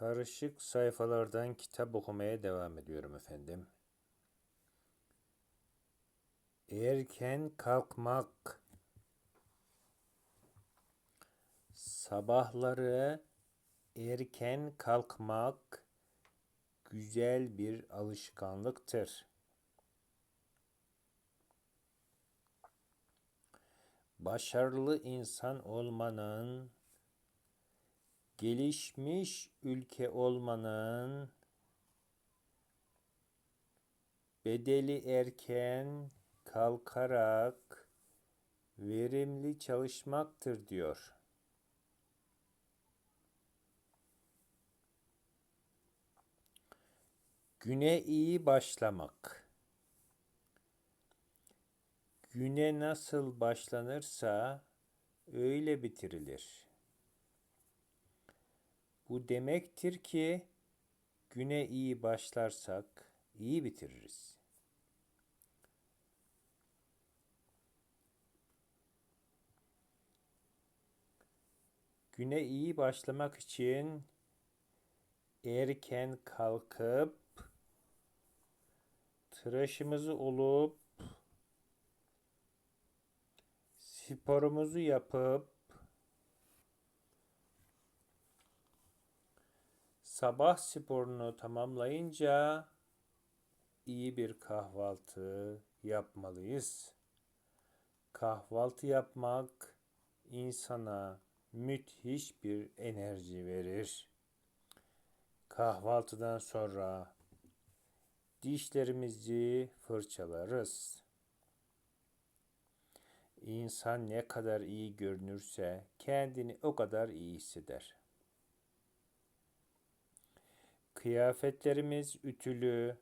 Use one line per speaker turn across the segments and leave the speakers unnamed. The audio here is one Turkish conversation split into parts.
Karışık sayfalardan kitap okumaya devam ediyorum efendim. Erken kalkmak. Sabahları erken kalkmak güzel bir alışkanlıktır. Başarılı insan olmanın gelişmiş ülke olmanın bedeli erken kalkarak verimli çalışmaktır diyor. Güne iyi başlamak. Güne nasıl başlanırsa öyle bitirilir. Bu demektir ki güne iyi başlarsak iyi bitiririz. Güne iyi başlamak için erken kalkıp tıraşımızı olup sporumuzu yapıp sabah sporunu tamamlayınca iyi bir kahvaltı yapmalıyız. Kahvaltı yapmak insana müthiş bir enerji verir. Kahvaltıdan sonra dişlerimizi fırçalarız. İnsan ne kadar iyi görünürse kendini o kadar iyi hisseder. Kıyafetlerimiz ütülü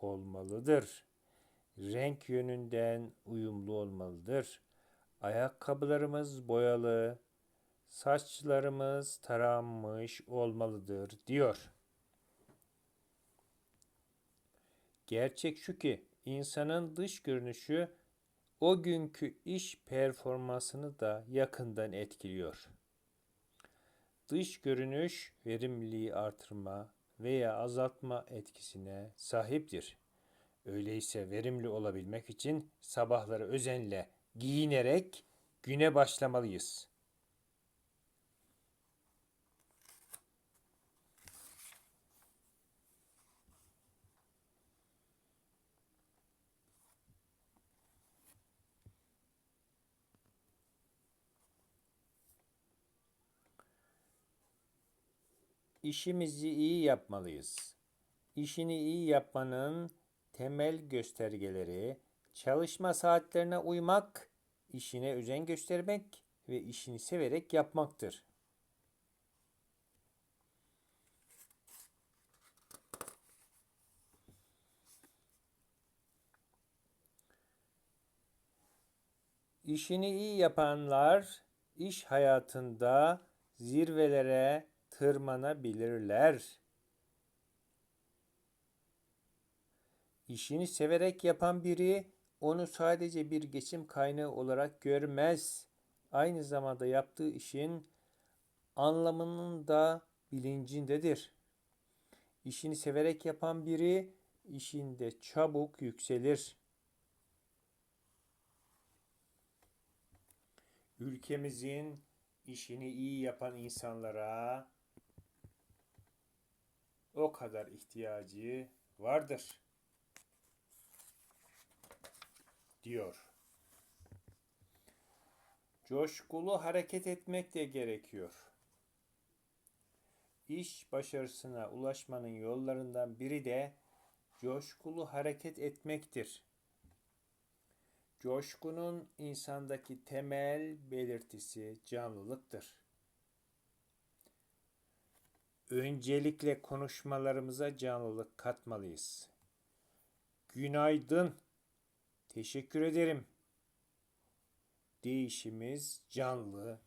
olmalıdır. Renk yönünden uyumlu olmalıdır. Ayakkabılarımız boyalı, saçlarımız taranmış olmalıdır diyor. Gerçek şu ki insanın dış görünüşü o günkü iş performansını da yakından etkiliyor. Dış görünüş verimliliği artırma veya azaltma etkisine sahiptir. Öyleyse verimli olabilmek için sabahları özenle giyinerek güne başlamalıyız.'' İşimizi iyi yapmalıyız. İşini iyi yapmanın temel göstergeleri çalışma saatlerine uymak, işine özen göstermek ve işini severek yapmaktır. İşini iyi yapanlar iş hayatında zirvelere tırmanabilirler. İşini severek yapan biri onu sadece bir geçim kaynağı olarak görmez. Aynı zamanda yaptığı işin anlamının da bilincindedir. İşini severek yapan biri işinde çabuk yükselir. Ülkemizin işini iyi yapan insanlara o kadar ihtiyacı vardır diyor. Coşkulu hareket etmek de gerekiyor. İş başarısına ulaşmanın yollarından biri de coşkulu hareket etmektir. Coşkunun insandaki temel belirtisi canlılıktır. Öncelikle konuşmalarımıza canlılık katmalıyız. Günaydın. Teşekkür ederim. Değişimiz canlı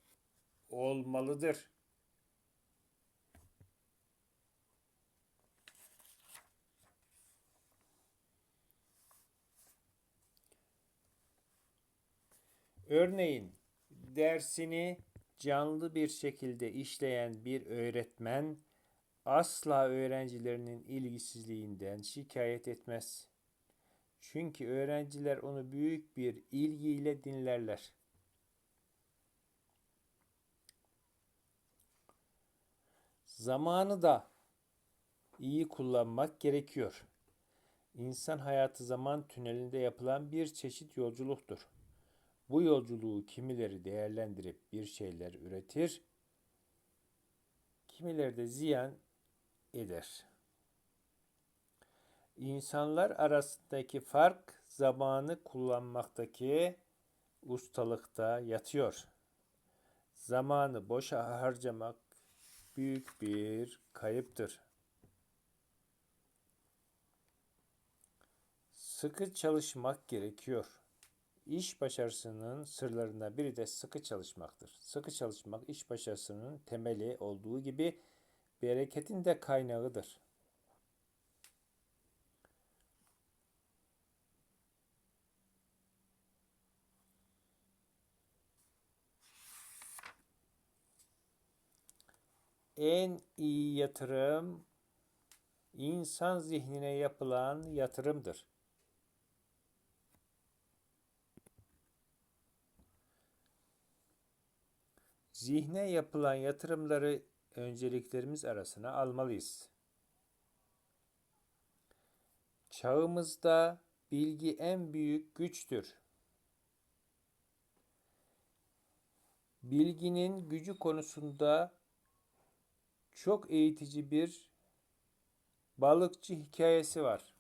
olmalıdır. Örneğin dersini canlı bir şekilde işleyen bir öğretmen asla öğrencilerinin ilgisizliğinden şikayet etmez. Çünkü öğrenciler onu büyük bir ilgiyle dinlerler. Zamanı da iyi kullanmak gerekiyor. İnsan hayatı zaman tünelinde yapılan bir çeşit yolculuktur. Bu yolculuğu kimileri değerlendirip bir şeyler üretir, kimileri de ziyan eder. İnsanlar arasındaki fark zamanı kullanmaktaki ustalıkta yatıyor. Zamanı boşa harcamak büyük bir kayıptır. Sıkı çalışmak gerekiyor. İş başarısının sırlarından biri de sıkı çalışmaktır. Sıkı çalışmak iş başarısının temeli olduğu gibi bereketin de kaynağıdır. En iyi yatırım insan zihnine yapılan yatırımdır. Zihne yapılan yatırımları önceliklerimiz arasına almalıyız. Çağımızda bilgi en büyük güçtür. Bilginin gücü konusunda çok eğitici bir balıkçı hikayesi var.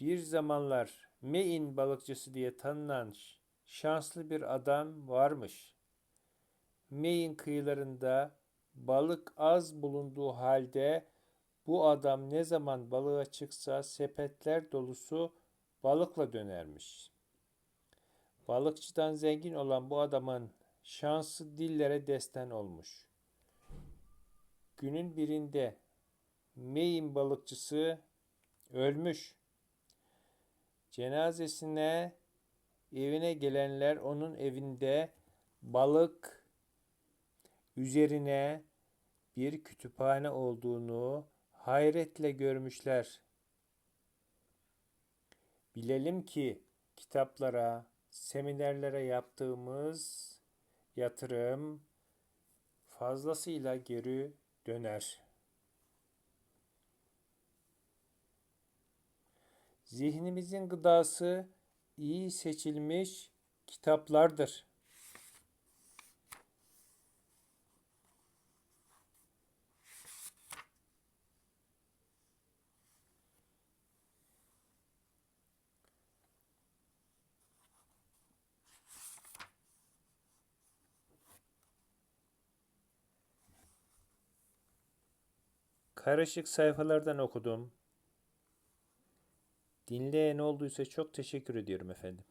Bir zamanlar Mein balıkçısı diye tanınan şanslı bir adam varmış. Maine kıyılarında balık az bulunduğu halde bu adam ne zaman balığa çıksa sepetler dolusu balıkla dönermiş. Balıkçıdan zengin olan bu adamın şansı dillere destan olmuş. Günün birinde Maine balıkçısı ölmüş. Cenazesine evine gelenler onun evinde balık üzerine bir kütüphane olduğunu hayretle görmüşler. Bilelim ki kitaplara, seminerlere yaptığımız yatırım fazlasıyla geri döner. Zihnimizin gıdası iyi seçilmiş kitaplardır. Karışık sayfalardan okudum. Dinleyen olduysa çok teşekkür ediyorum efendim.